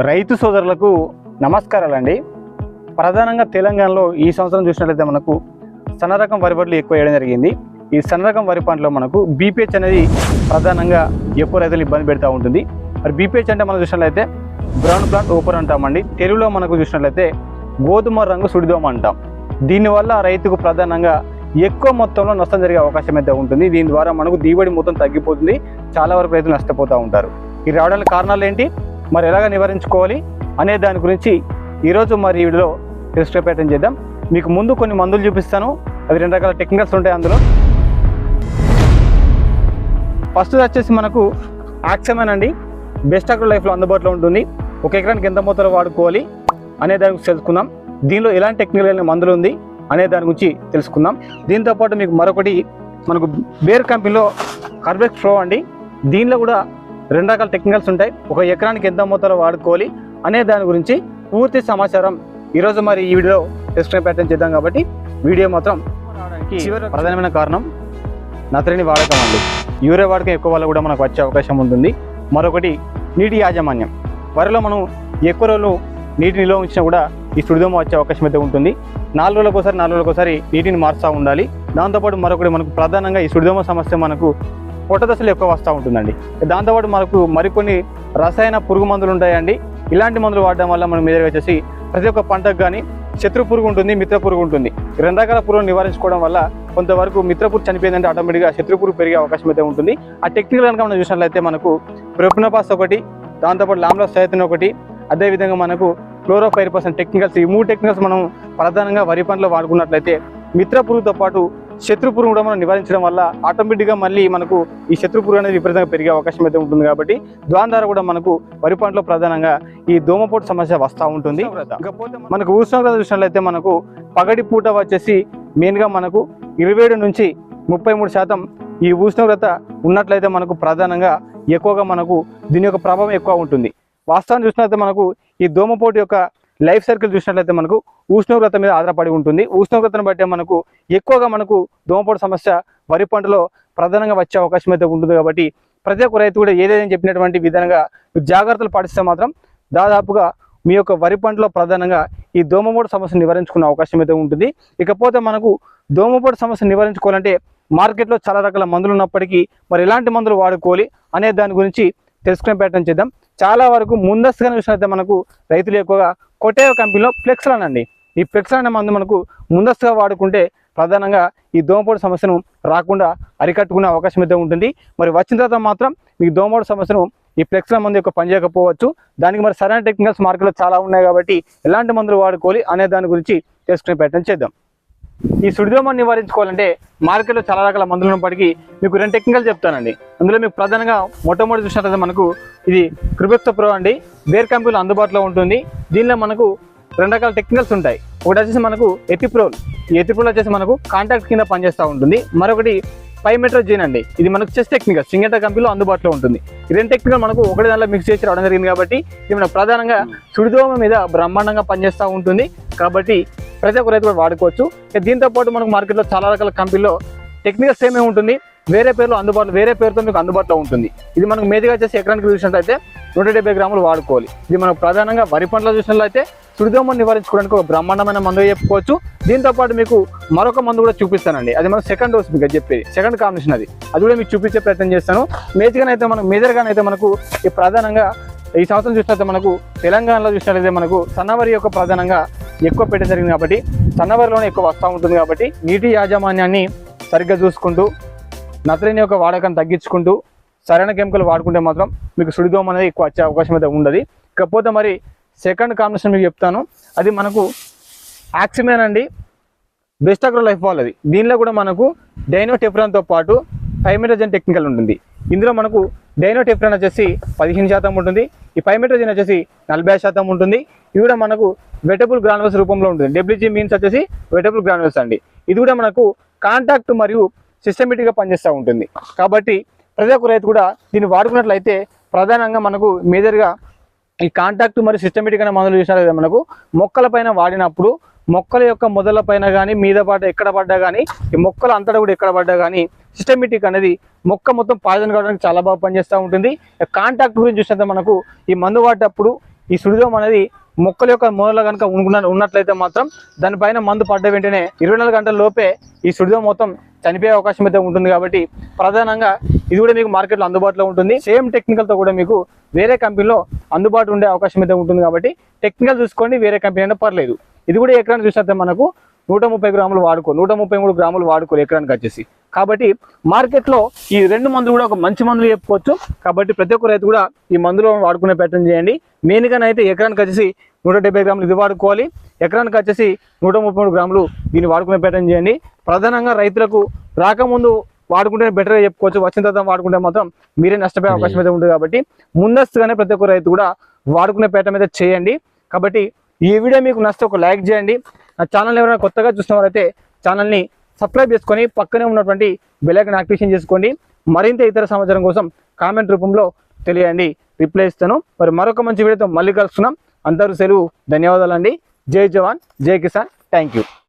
రైతు సోదరులకు నమస్కారాలండి. ప్రధానంగా తెలంగాణలో ఈ సంవత్సరం చూసినట్లయితే మనకు సన్న రకం వరి పంటలు ఎక్కువ వేయడం జరిగింది. ఈ సన్న రకం వరి పంటలో మనకు బీపీహెచ్ అనేది ప్రధానంగా ఎక్కువ రైతులు ఇబ్బంది పెడతా ఉంటుంది. మరి బీపీహెచ్ అంటే మనం చూసినట్లయితే బ్రౌన్ ప్లాంట్ ఓపర్ అంటామండి. తెలుగులో మనకు చూసినట్లయితే గోధుమ రంగు సుడిదోమ అంటాం. దీనివల్ల రైతుకు ప్రధానంగా ఎక్కువ మొత్తంలో నష్టం జరిగే అవకాశం అయితే ఉంటుంది. దీని ద్వారా మనకు దిగుబడి మొత్తం తగ్గిపోతుంది. చాలా వరకు రైతులు నష్టపోతూ ఉంటారు. ఈ రావడానికి కారణాలు ఏంటి? మరి ఎలాగ నివారించుకోవాలి అనే దాని గురించి ఈరోజు మరి ఈ వీడియోలో చేద్దాం. మీకు ముందు కొన్ని మందులు చూపిస్తాను. అవి రెండు రకాల టెక్నికల్స్ ఉంటాయి అందులో. ఫస్ట్ వచ్చేసి మనకు యాక్సమెన్ అండి. బెస్ట్ అగ్రో లైఫ్లో అందుబాటులో ఉంటుంది. ఒక ఎకరానికి ఎంత మోతాదులో వాడుకోవాలి అనే దాని గురించి తెలుసుకుందాం. దీనిలో ఎలాంటి టెక్నికల్ అయిన మందులు ఉంది అనే దాని గురించి తెలుసుకుందాం. దీంతో పాటు మీకు మరొకటి మనకు బేర్ కంపెనీలో కార్బెక్స్ ప్రో అండి. దీనిలో కూడా రెండు రకాల టెక్నికల్స్ ఉంటాయి. ఒక ఎకరానికి ఎంత మొత్తంలో వాడుకోవాలి అనే దాని గురించి పూర్తి సమాచారం ఈరోజు మరి ఈ వీడియో డిస్క్రైబ్ పెట్టడం చేద్దాం కాబట్టి వీడియో మాత్రం రావడానికి ప్రధానమైన కారణం నత్రని వాడకం అండి. యూరియా వాడకం ఎక్కువ వల్ల కూడా మనకు వచ్చే అవకాశం ఉంటుంది. మరొకటి నీటి యాజమాన్యం. వరిలో మనం ఎక్కువ రోజులు నీటి నిల్వ ఉంచినా కూడా ఈ సుడిదోమ వచ్చే అవకాశం అయితే ఉంటుంది. నాలుగు రోజులకు ఒకసారి నాలుగు రోజులకు ఒకసారి నీటిని మార్చుతూ ఉండాలి. దాంతోపాటు మరొకటి మనకు ప్రధానంగా ఈ సుడిదోమ సమస్య మనకు పొట్ట దశలు ఎక్కువ వస్తూ ఉంటుందండి. దాంతోపాటు మనకు మరికొన్ని రసాయన పురుగు మందులు ఉంటాయండి. ఇలాంటి మందులు వాడడం వల్ల మనం మీద వచ్చేసి ప్రతి ఒక్క పంటకు కానీ శత్రు పురుగు ఉంటుంది మిత్ర పురుగు ఉంటుంది. రెండు రకాల పురుగును నివారించుకోవడం వల్ల కొంతవరకు మిత్ర పురుగు చనిపోయిందంటే ఆటోమేటిక్గా శత్రు పురుగు పెరిగే అవకాశం అయితే ఉంటుంది. ఆ టెక్నికల్ కనుక మనం చూసినట్లయితే మనకు ప్రొపినోపాస్ ఒకటి దాంతోపాటు లామ్లా సైతన్ ఒకటి అదేవిధంగా మనకు క్లోరోఫైరిపర్సన్ టెక్నికల్స్ ఈ మూడు టెక్నికల్స్ మనం ప్రధానంగా వరి పంటలో వాడుకున్నట్లయితే మిత్ర పురుగుతో పాటు శత్రు పురుగు కూడా మనం నివారించడం వల్ల ఆటోమేటిక్గా మళ్ళీ మనకు ఈ శత్రు పురుగు అనేది విపరీతంగా పెరిగే అవకాశం అయితే ఉంటుంది కాబట్టి దాని ద్వారా కూడా మనకు వరి పంటలో ప్రధానంగా ఈ దోమపోటు సమస్య వస్తూ ఉంటుంది. మనకు ఉష్ణోగ్రత చూసినట్లయితే మనకు పగటి పూట వచ్చేసి మెయిన్గా మనకు ఇరవై ఏడు నుంచి ముప్పై మూడు శాతం ఈ ఉష్ణోగ్రత ఉన్నట్లయితే మనకు ప్రధానంగా ఎక్కువగా మనకు దీని యొక్క ప్రభావం ఎక్కువ ఉంటుంది. వాస్తవాన్ని చూసినట్లయితే మనకు ఈ దోమపోటు యొక్క లైఫ్ సర్కిల్ చూసినట్లయితే మనకు ఉష్ణోగ్రత మీద ఆధారపడి ఉంటుంది. ఉష్ణోగ్రతను బట్టి మనకు ఎక్కువగా మనకు దోమపోటు సమస్య వరి పంటలో ప్రధానంగా వచ్చే అవకాశం అయితే ఉంటుంది కాబట్టి ప్రతి ఒక్క రైతు కూడా ఏదైనా చెప్పినటువంటి విధంగా జాగ్రత్తలు పాటిస్తే మాత్రం దాదాపుగా మీ యొక్క వరి పంటలో ప్రధానంగా ఈ దోమపోటు సమస్యను నివారించుకునే అవకాశం అయితే ఉంటుంది. ఇకపోతే మనకు దోమపోటు సమస్యను నివారించుకోవాలంటే మార్కెట్లో చాలా రకాల మందులు ఉన్నప్పటికీ మరి ఎలాంటి మందులు వాడుకోవాలి అనే దాని గురించి తెలుసుకునే ప్రయత్నం చేద్దాం. చాలా వరకు ముందస్తుగా చూసినట్లయితే మనకు రైతులు ఎక్కువగా కొట్టే కంపెనీలో ఫ్లెక్స్లాన్ అండి ఈ ఫ్లెక్స్లాన్ అనే మందు మనకు ముందస్తుగా వాడుకుంటే ప్రధానంగా ఈ దోమపోటు సమస్యను రాకుండా అరికట్టుకునే అవకాశం అయితే ఉంటుంది. మరి వచ్చిన తర్వాత మాత్రం మీకు దోమపోటు సమస్యను ఈ ఫ్లెక్స్లాన్ మందు యొక్క పనిచేయకపోవచ్చు. దానికి మరి సరైన టెక్నికల్స్ మార్కెట్లో చాలా ఉన్నాయి కాబట్టి ఎలాంటి మందులు వాడుకోవాలి అనే దాని గురించి తెలుసుకునే ప్రయత్నం చేద్దాం. ఈ సుడిదోమని నివారించుకోవాలంటే మార్కెట్లో చాలా రకాల మందులు ఉన్నప్పటికీ మీకు రెండు టెక్నికల్ చెప్తానండి. అందులో మీకు ప్రధానంగా మొట్టమొదటి చూసినట్లయితే మనకు ఇది క్రిబెక్స్ ప్రో అండి. బేర్ కంపెనీలో అందుబాటులో ఉంటుంది. దీనిలో మనకు రెండు రకాల టెక్నికల్స్ ఉంటాయి. ఒకటి వచ్చేసి మనకు ఎపిప్రోల్ ఈ ఎథిప్రోల్ వచ్చేసి మనకు కాంటాక్ట్ కింద పనిచేస్తూ ఉంటుంది. మరొకటి ఫైవ్ మీటర్ జీన్ అండి. ఇది మనకు చెస్ టెక్నికల్ సింగేటా కంపెనీలో అందుబాటులో ఉంటుంది. ఈ రెండు టెక్నికల్ మనకు ఒకటి దాంట్లో మిక్స్ చేసి రావడం జరిగింది కాబట్టి ఇది మనకు ప్రధానంగా సుడిదోమ మీద బ్రహ్మాండంగా పనిచేస్తూ ఉంటుంది. కాబట్టి ప్రతి ఒక్క రైతు కూడా వాడుకోవచ్చు. దీంతో పాటు మనకు మార్కెట్లో చాలా రకాల కంపెనీలో టెక్నికల్ సేమ్ ఉంటుంది. వేరే పేర్లు అందుబాటులో వేరే పేరుతో మీకు అందుబాటులో ఉంటుంది. ఇది మనకు మేదిగా చేసి ఎకరానికి చూసినట్లయితే నూట డెబ్బై గ్రాములు వాడుకోవాలి. ఇది మనకు ప్రధానంగా వరి పంటలో చూసినట్లయితే సుడిదోమను నివారించుకోవడానికి ఒక బ్రహ్మాండమైన మందు చెప్పుకోవచ్చు. దీంతో పాటు మీకు మరొక మందు కూడా చూపిస్తానండి. అది మనం సెకండ్ డోస్ మీకు చెప్పేది. సెకండ్ కాంబినేషన్ అది. అది కూడా మీకు చూపించే ప్రయత్నం చేస్తాను. మేజర్గా అయితే మనకు మేజర్గా అయితే మనకు ఈ ప్రధానంగా ఈ సంవత్సరం చూసినట్లయితే మనకు తెలంగాణలో చూసినట్లయితే మనకు సన్నవరి యొక్క ప్రధానంగా ఎక్కువ పెట్టడం జరిగింది కాబట్టి సన్నవరిలోనే ఎక్కువ వస్తూ ఉంటుంది కాబట్టి నీటి యాజమాన్యాన్ని సరిగ్గా చూసుకుంటూ నత్రని యొక్క వాడకాన్ని తగ్గించుకుంటూ సరైన కెమికల్ వాడుకుంటే మాత్రం మీకు సుడిదోమ అనేది ఎక్కువ వచ్చే అవకాశం అయితే ఉండదు. ఇకపోతే మరి సెకండ్ కాంబినేషన్ మీకు చెప్తాను. అది మనకు యాక్సిమెన్ అండి. బెస్ట్ అగ్రో లైఫ్ వాళ్ళది దీనిలో కూడా మనకు డైనో టెఫ్రాన్తో పాటు పైమెట్రోజన్ టెక్నికల్ ఉంటుంది. ఇందులో మనకు డైనో టెఫ్రాన్ వచ్చేసి పదిహేను శాతం ఉంటుంది. ఈ ఫైమెట్రోజన్ వచ్చేసి నలభై శాతం ఉంటుంది. ఇది కూడా మనకు వెటబుల్ గ్రానువల్స్ రూపంలో ఉంటుంది. డబ్ల్యూజీ మీన్స్ వచ్చేసి వెటబుల్ గ్రానువల్స్ అండి. ఇది కూడా మనకు కాంటాక్ట్ మరియు సిస్టమేటిక్గా పనిచేస్తూ ఉంటుంది. కాబట్టి ప్రతి ఒక్క రైతు కూడా దీన్ని వాడుకున్నట్లయితే ప్రధానంగా మనకు మేజర్గా ఈ కాంటాక్ట్ మరి సిస్టమేటిక్ అనే మందులు చూసినట్లయితే మనకు. మొక్కల పైన వాడినప్పుడు మొక్కల యొక్క మొదల పైన కానీ మీద పడ్డ ఎక్కడ పడ్డా కానీ ఈ మొక్కల అంతటా కూడా ఎక్కడ పడ్డా కానీ సిస్టమేటిక్ అనేది మొక్క మొత్తం పాయిజన్ కావడానికి చాలా బాగా పనిచేస్తూ ఉంటుంది. కాంటాక్ట్ గురించి చూసినంత మనకు ఈ మందు వాడేటప్పుడు ఈ సుడిదోమ అనేది మొక్కల యొక్క మూలలో కనుక ఉన్నట్లయితే మాత్రం దానిపైన మందు పడ్డ వెంటనే ఇరవై నాలుగు గంటల లోపే ఈ సుడిదోమ మొత్తం చనిపోయే అవకాశం అయితే ఉంటుంది కాబట్టి ప్రధానంగా ఇది కూడా మీకు మార్కెట్లో అందుబాటులో ఉంటుంది. సేమ్ టెక్నికల్తో కూడా మీకు వేరే కంపెనీలో అందుబాటు ఉండే అవకాశం అయితే ఉంటుంది కాబట్టి టెక్నికల్ చూసుకోండి వేరే కంపెనీ అయినా పర్లేదు. ఇది కూడా ఎకరాన్ని చూసినట్టే మనకు నూట ముప్పై గ్రాములు వాడుకో నూట ముప్పై మూడు గ్రాములు వాడుకోరు ఎకరానికి వచ్చేసి. కాబట్టి మార్కెట్లో ఈ రెండు మందులు కూడా ఒక మంచి మందులు చెప్పుకోవచ్చు. కాబట్టి ప్రతి ఒక్క రైతు కూడా ఈ మందులు వాడుకునే ప్రయత్నం చేయండి. మెయిన్గా అయితే ఎకరానికి వచ్చేసి నూట డెబ్బై గ్రాములు ఇది వాడుకోవాలి. ఎకరానికి వచ్చేసి నూట ముప్పై మూడు గ్రాములు దీన్ని వాడుకునే ప్రయత్నం చేయండి. ప్రధానంగా రైతులకు రాకముందు వాడుకుంటే బెటర్గా చెప్పుకోవచ్చు. వచ్చిన తర్వాత వాడుకుంటే మాత్రం మీరే నష్టపోయే అవకాశం అయితే ఉంటుంది కాబట్టి ముందస్తుగానే ప్రతి ఒక్క రైతు కూడా వాడుకునే ప్రయత్నం అయితే చేయండి. కాబట్టి ఈ వీడియో మీకు నచ్చితే ఒక లైక్ చేయండి. నా ఛానల్ ఎవరైనా కొత్తగా చూసిన వారైతే ఛానల్ని సబ్స్క్రైబ్ చేసుకొని పక్కనే ఉన్నటువంటి బెల్లైకన్ యాక్టివేషన్ చేసుకోండి. మరింత ఇతర సమాచారం కోసం కామెంట్ రూపంలో తెలియండి. రిప్లై ఇస్తాను. మరి మరొక మంచి వీడియోతో మళ్ళీ కలుస్తున్నాం. అందరూ సెలవు ధన్యవాదాలండి. జై జవాన్ జై కిసాన్. Thank you